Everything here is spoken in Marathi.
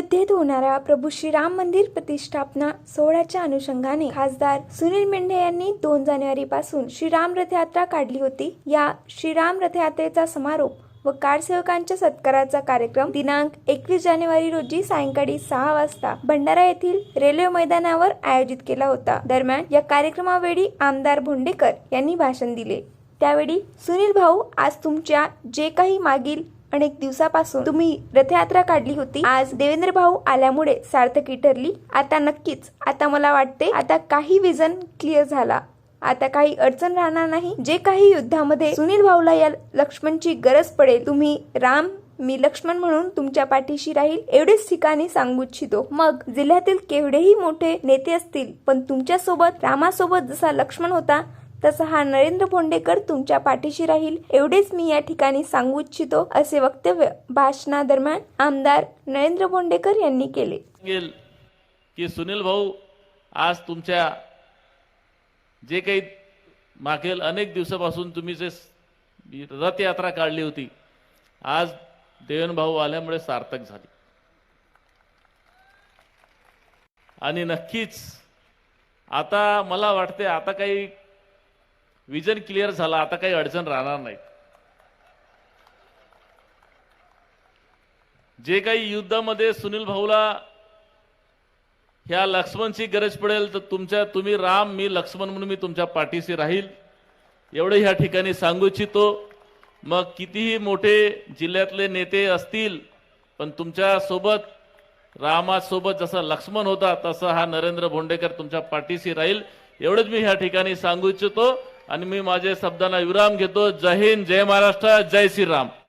अयोध्येत होणाऱ्या प्रभू श्रीराम मंदिर प्रतिष्ठापना सोहळ्याच्या अनुषंगाने खासदार सुनील मेंढे यांनी दोन जानेवारी पासून श्रीराम रथयात्रा काढली होती. या श्रीराम रथयात्रेचा समारोप व कारसेवकांच्या सत्काराचा कार्यक्रम दिनांक एकवीस जानेवारी रोजी सायंकाळी सहा वाजता भंडारा येथील रेल्वे मैदानावर आयोजित केला होता. दरम्यान या कार्यक्रमावेळी आमदार भोंडेकर यांनी भाषण दिले. त्यावेळी सुनील भाऊ आज तुमच्या जे काही मागील अनेक दिवसापासून तुम्ही रथयात्रा काढली होती. आज देवेंद्र भाऊ आल्यामुळे सार्थकी ठरली. आता नक्कीच आता मला वाटते आता काही विजन क्लिअर झाला. आता काही अडचण राहणार नाही. जे काही युद्धामध्ये सुनील भाऊला या लक्ष्मणची गरज पडेल तुम्ही राम मी लक्ष्मण म्हणून तुमच्या पाठीशी राहील एवढेच ठिकाणी सांगू इच्छितो. मग जिल्ह्यातील केवढेही मोठे नेते असतील पण तुमच्यासोबत रामासोबत जसा लक्ष्मण होता तसा हा नरेंद्र भोंडेकर तुमच्या पाठीशी राहील. एवढेच मी या ठिकाणी सांगू इच्छितो असे वक्तव्य भाषणादरम्यान आमदार नरेंद्र भोंडेकर यांनी केले. की सुनील भाऊ आज तुमच्या जे काही मागील अनेक दिवसापासून तुम्ही जे रथयात्रा काढली होती आज देवन भाऊ आल्यामुळे सार्थक झाली. आणि नक्कीच आता मला वाटते आता काही विजन क्लिअर झाला आता काही अडचण राहणार नाही. जे काही युद्धामध्ये सुनील भाऊला ह्या लक्ष्मणची गरज पडेल तर तुमच्या तुम्ही राम मी लक्ष्मण म्हणून मी तुमच्या पाठीशी राहील. एवढं ह्या ठिकाणी सांगू इच्छितो. मग कितीही मोठे जिल्ह्यातले नेते असतील पण तुमच्यासोबत रामासोबत जसा लक्ष्मण होता तसा हा नरेंद्र भोंडेकर तुमच्या पाठीशी राहील. एवढंच मी ह्या ठिकाणी सांगू इच्छितो. आणि मी माझ्या शब्दांना विराम घेतो. जय हिंद जय महाराष्ट्र जय श्रीराम.